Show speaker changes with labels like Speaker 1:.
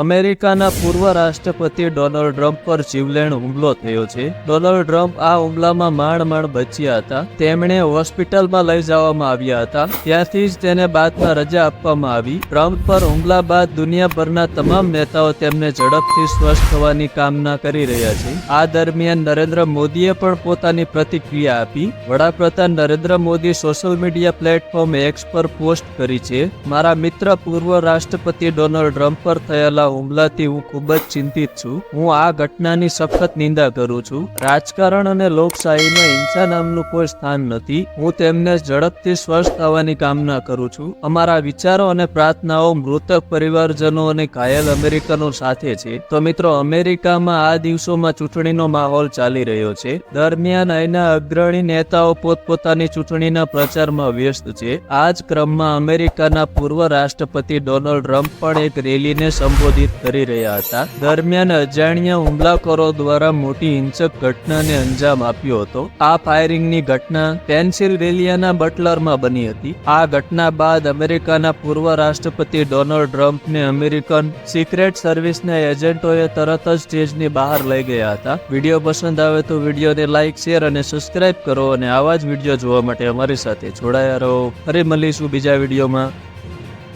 Speaker 1: અમેરિકાના પૂર્વ રાષ્ટ્રપતિ ડોનાલ્ડ ટ્રમ્પ પર જીવલેણ હુમલો થયો છે. ડોનાલ્ડ ટ્રમ્પ આ હુમલામાં માંડ માણ બચ્યા હતા. તેમણે હોસ્પિટલમાં લઈ જવામાં આવ્યા હતા. ત્યાંથી જ તેને બાદમાં રજા આપવામાં આવી. ટ્રમ્પ પર હુમલા બાદ દુનિયાભરના તમામ નેતાઓ તેમને ઝડપથી સ્વસ્થ થવાની કામના કરી રહ્યા છે. આ દરમિયાન નરેન્દ્ર મોદીએ પણ પોતાની પ્રતિક્રિયા આપી. વડાપ્રધાન Narendra Modi social media platform X પર પોસ્ટ કરી છે. મારા મિત્ર પૂર્વ રાષ્ટ્રપતિ ડોનાલ્ડ ટ્રમ્પ પર થયેલા હુમલાથી હું ખૂબ જ ચિંતિત છું. હું આ ઘટનાની સખત નિંદા કરું છું. રાજકારણ અને લોકશાહીમાં હિંસા નામનું કોઈ સ્થાન નથી. હું તેમને ઝડપથી સ્વસ્થ થવાની કામના કરું છું. અમારા વિચારો અને પ્રાર્થનાઓ મૃતક પરિવારજનો અને ઘાયલ અમેરિકનો સાથે છે. તો મિત્રો, અમેરિકામાં આ દિવસોમાં ચૂંટણીનો માહોલ ચાલી રહ્યો છે. દરમિયાન અહીંના અગ્રણી નેતાઓ પોતપોતાની ચૂંટણીના પ્રચારમાં વ્યસ્ત છે. આ જ ક્રમમાં અમેરિકાના પૂર્વ રાષ્ટ્રપતિ ડોનાલ્ડ ટ્રમ્પ પણ એક રેલીને સંબોધિત કરી રહ્યા હતા. દરમિયાન અજાણ્યા હુમલાખોરો દ્વારા મોટી હિંસક ઘટનાને અંજામ આપ્યો હતો. આ ફાયરિંગની ઘટના પેન્સિલવેલિયાના બટલરમાં બની હતી. આ ઘટના બાદ અમેરિકાના પૂર્વ રાષ્ટ્રપતિ ડોનાલ્ડ ટ્રમ્પને અમેરિકન સિક્રેટ સર્વિસના એજન્ટોએ તરત જ સ્ટેજની બહાર લઈ ગયા હતા. વીડિયો પસંદ આવે તો વિડીયોને લાઇક શેર અને સબસ્ક્રાઇબ કરો અને આવા જ વીડિયો જોવા માટે અમારી સાથે જોડાયા રહો. ફરી મળીશું બીજા વિડીયોમાં.